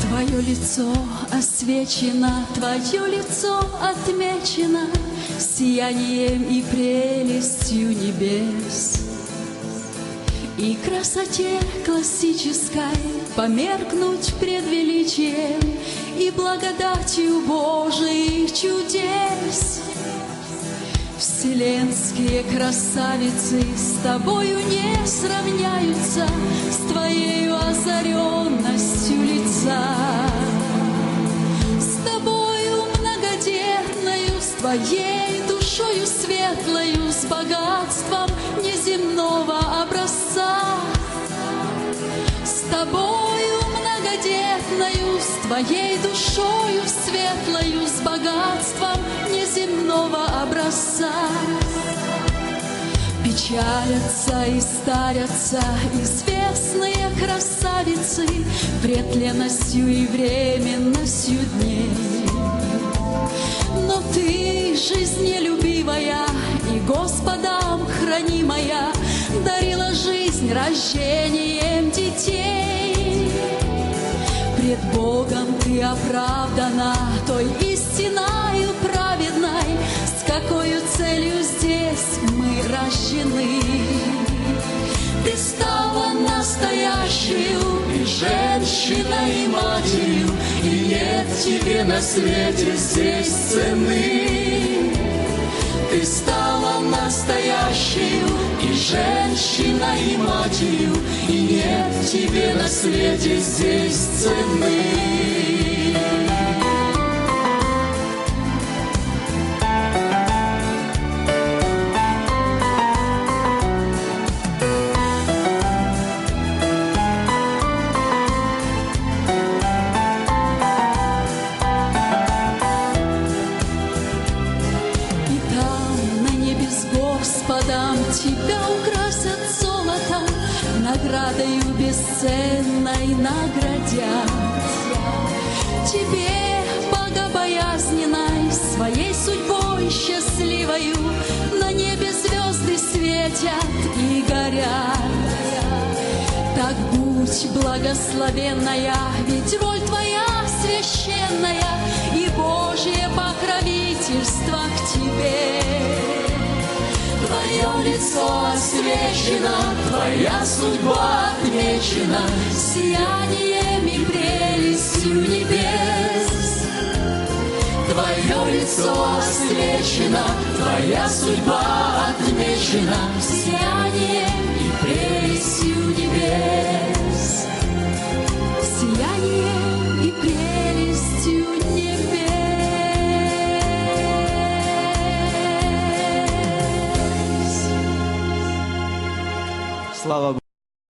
Твое лицо освечено, Твое лицо отмечено Сиянием и прелестью небес. И красоте классической Померкнуть пред величием И благодатью Божиих чудес. Вселенские красавицы с тобою не сравняются С твоей озаренностью лица. С тобою многодетною, с твоей тобою многодетною, с твоей душою светлою, С богатством неземного образца. Печалятся и старятся известные красавицы Пред ленностью и временностью дней. Но ты, жизнелюбивая и Господом хранимая, Дарила жизнь рождением. Пред Богом ты оправдана той истиною праведной, С какой целью здесь мы рождены. Ты стала настоящую И женщиной, и матерью, И нет тебе на свете здесь цены. Ты стала настоящей и матерью, И нет тебе на свете здесь цены. Господом тебя золотом, наградою бесценной наградят. Тебе, богобоязненной, своей судьбой счастливою, на небе звезды светят и горят. Так будь благословенная, ведь роль твоя священная лицо освещено, твоя судьба отмечена Сиянием и прелестью небес. Твое лицо освещено, твоя судьба отмечена Сиянием и прелестью Слава Богу.